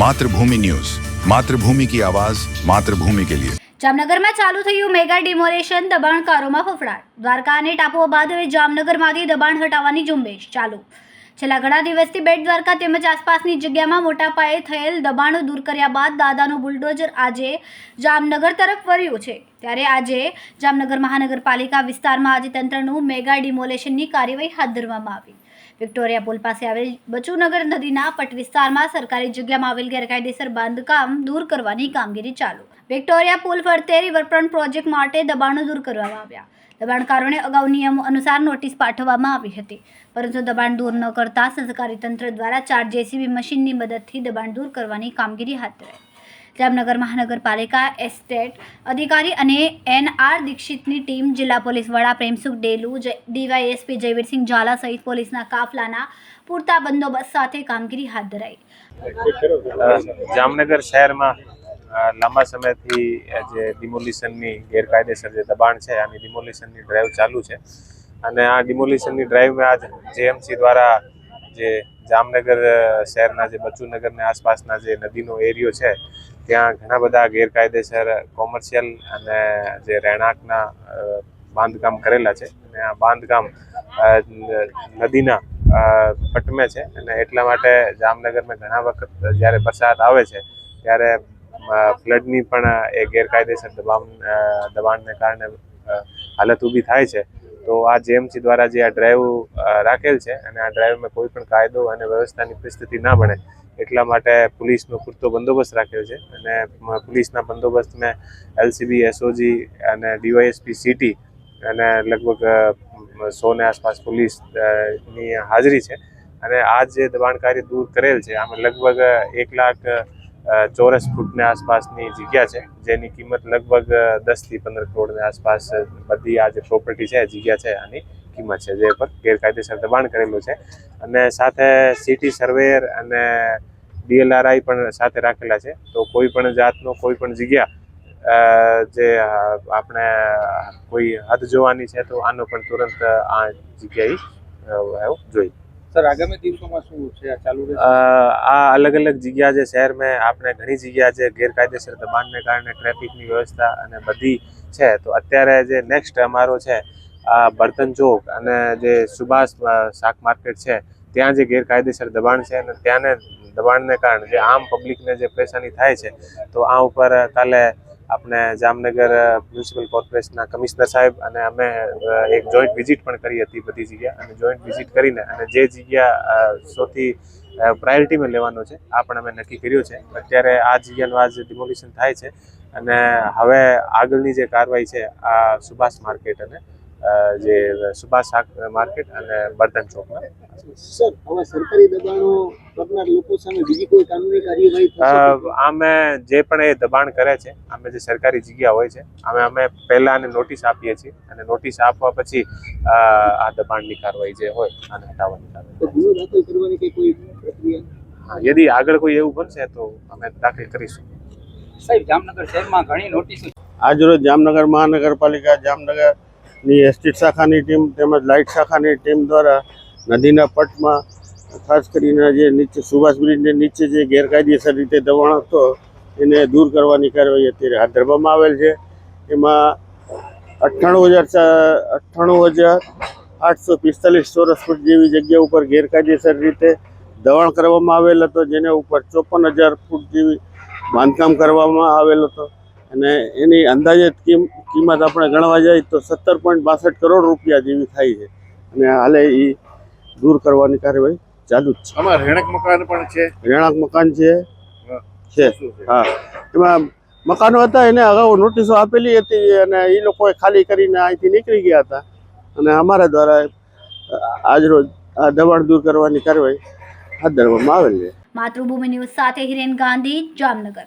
Mathrubhumi news. Mathrubhumi કી આવાઝ માતૃભૂમિ કે લિયે. જામનગરમાં ચાલુ થયું મેગા ડિમોલેશન, દબાણકારોમાં ફફડાટ. દ્વારકા અને ટાપુઓ બાદ હવે જામનગરમાંથી દબાણ હટાવવાની ઝુંબેશ ચાલુ. છેલ્લા ઘણા દિવસથી બેટ દ્વારકા તેમજ આસપાસની જગ્યામાં મોટા પાયે થયેલ દબાણો દૂર કર્યા બાદ દાદાનું બુલડોઝર આજે જામનગર તરફ વળ્યું છે. ત્યારે આજે જામનગર મહાનગરપાલિકા વિસ્તારમાં આજે તંત્રનું મેગા ડિમોલેશનની કાર્યવાહી હાથ ધરવામાં આવી. વિક્ટોરિયા પુલ પાસે આવેલ બચુનગર નદીના પટ વિસ્તારમાં સરકારી જગ્યામાં આવેલ ગેરકાયદેસર બાંધકામ દૂર કરવાની કામગીરી ચાલુ. વિક્ટોરિયા પુલ ફરતે રિવરફ્રન્ટ પ્રોજેક્ટ માટે દબાણો દૂર કરવામાં આવ્યા. દબાણકારોને અગાઉ નિયમો અનુસાર નોટિસ પાઠવવામાં આવી હતી. પરંતુ દબાણ દૂર ન કરતા સરકારી તંત્ર દ્વારા ચાર જેસીબી મશીનની મદદથી દબાણ દૂર કરવાની કામગીરી હાથ ધરાઈ. જામનગર મહાનગરપાલિકા એસ્ટેટ અધિકારી અને એનઆર દીક્ષિતની ટીમ જિલ્લા પોલીસ વડા પ્રેમસુખ ડેલુ ડીવાયએસપી જયવીરસિંહ ઝાલા સહિત પોલીસના કાફલાના પૂરતા બંદોબસ્ત સાથે કામગીરી હાથ ધરાઈ. જામનગર શહેરમાં લાંબા સમયથી જે ડિમોલિશનની ગેરકાયદેસર જે દબાણ છે, આની ડિમોલિશનની ડ્રાઈવ ચાલુ છે. અને આ ડિમોલિશનની ડ્રાઈવમાં આજ જેએમસી દ્વારા જે જામનગર શહેરના જે બચુનગરને આસપાસના જે નદીનો એરિયો છે ત્યાં ઘણા બધા ગેરકાયદેસર કોમર્શિયલ અને જે રહેણાંકના બાંધકામ કરેલા છે. અને આ બાંધકામ નદીના પટમે છે. અને એટલા માટે જામનગરમાં ઘણા વખત જ્યારે વરસાદ આવે છે, ત્યારે ફ્લડની પણ એ ગેરકાયદેસર દબાણ દબાણને કારણે હાલત ઊભી થાય છે. તો આ જેએમસી દ્વારા જે આ ડ્રાઈવ રાખેલ છે, અને આ ડ્રાઈવમાં કોઈ પણ કાયદો અને વ્યવસ્થાની પરિસ્થિતિ ના બને એટલા માટે પોલીસનો પૂરતો બંદોબસ્ત રાખ્યો છે. અને પોલીસના બંદોબસ્તમાં એલસીબી, એસઓજી અને ડીવાયએસપી, સિટી અને લગભગ સોને આસપાસ પોલીસની હાજરી છે. અને આ જે દબાણકારી દૂર કરેલ છે, આમાં લગભગ એક લાખ ચોરસ ફૂટની આસપાસની જગ્યા છે, જેની કિંમત લગભગ દસથી પંદર કરોડની આસપાસ બધી આ જે પ્રોપર્ટી છે, જગ્યા છે આની. કિંમત છે જે પર ગેરકાયદેસર દબાણ કરેલું છે. અને સાથે સિટી સર્વેયર અને ડીએલઆરઆઈ પણ સાથે રાખેલા છે. તો કોઈ પણ જાતનો કોઈ પણ જગ્યા જે આપણે કોઈ હદ જોવાની છે તો આનો પણ તુરંત આ જગ્યાએ જોઈ. સર આગામી દિવસોમાં શું છે? ચાલુ આ અલગ અલગ જગ્યા જે શહેરમાં આપણે ઘણી જગ્યા જે ગેરકાયદેસર દબાણને કારણે ટ્રાફિકની વ્યવસ્થા અને બધી છે તો અત્યારે જે નેક્સ્ટ અમારો છે આ બર્તન ચોક અને જે સુભાષ શાક માર્કેટ છે, ત્યાં જે ગેરકાયદેસર દબાણ છે અને ત્યાંને દબાણને કારણે જે આમ પબ્લિકને જે પરેશાની થાય છે, તો આ ઉપર કાલે આપણે જામનગર મ્યુનિસિપલ કોર્પોરેશનના કમિશનર સાહેબ અને અમે એક જોઈન્ટ વિઝિટ પણ કરી હતી બધી જગ્યા અને જોઈન્ટ વિઝિટ કરીને અને જે જગ્યા સૌથી પ્રાયોરિટીમાં લેવાનો છે, આ પણ અમે નક્કી કર્યું છે. અત્યારે આ જગ્યાનું આજ ડિમોલિશન થાય છે અને હવે આગળની જે કાર્યવાહી છે, આ સુભાષ માર્કેટ અને જે સુભાષ શાક માર્કેટ અને બર્તન ચોકમાં સર હવે સરકારી દબાણો કરનાર લોકો સામે બીજી કોઈ કાનૂની કાર્યવાહી આમે જે પણ એ દબાણ કરે છે અમે જે સરકારી જગ્યા હોય છે અમે અમે પહેલા આને નોટિસ આપીએ છીએ અને નોટિસ આપવા પછી આ દબાણની કાર્યવાહી જે હોય આને હટાવવાની કાર્યવાહી ગુનો દાખલ કરવાની કે કોઈ પ્રક્રિયા? હા યદી આગળ કોઈ એવું બનશે તો અમે દાખલ કરીશું. સાહેબ જામનગર શહેરમાં ઘણી નોટિસો આજરોજ જામનગર મહાનગરપાલિકા જામનગરની એસટી શાખાની ટીમ તેમજ લાઇટ શાખાની ટીમ દ્વારા નદીના પટમાં, ખાસ કરીને જે નીચે સુભાષ બ્રિજની નીચે જે ગેરકાયદેસર રીતે દબાણ હતો, એને દૂર કરવાની કાર્યવાહી અત્યારે હાથ ધરવામાં આવેલ છે. એમાં અઠ્ઠાણું હજાર અઠ્ઠાણું હજાર આઠસો પિસ્તાલીસ ચોરસ ફૂટ જેવી જગ્યા ઉપર ગેરકાયદેસર રીતે દબાણ કરવામાં આવેલ હતો, જેના ઉપર ચોપન હજાર ફૂટ જેવી બાંધકામ કરવામાં આવેલ હતો. અને એની અંદાજે કિંમ કિંમત આપણે ગણવા જઈએ તો સત્તર પોઈન્ટ બાસઠ કરોડ રૂપિયા જેવી થાય છે. અને હાલે એ દૂર કરવાની કાર્યવાહી ચાલુ જ છે. આમાં રહેણાંક મકાન પણ છે? રહેણાંક મકાન છે. છે. હા. એમાં મકાનો હતા એને અગાઉ નોટિસો આપેલી હતી અને એ લોકોએ ખાલી કરીને અહીંથી નીકળી ગયા હતા. અને અમારા દ્વારા આજરોજ આ દબાણ દૂર કરવાની કાર્યવાહી હાથ ધરવામાં આવેલ છે. માતૃભૂમિ ન્યૂઝ સાથે હિરેન ગાંધી જામનગર.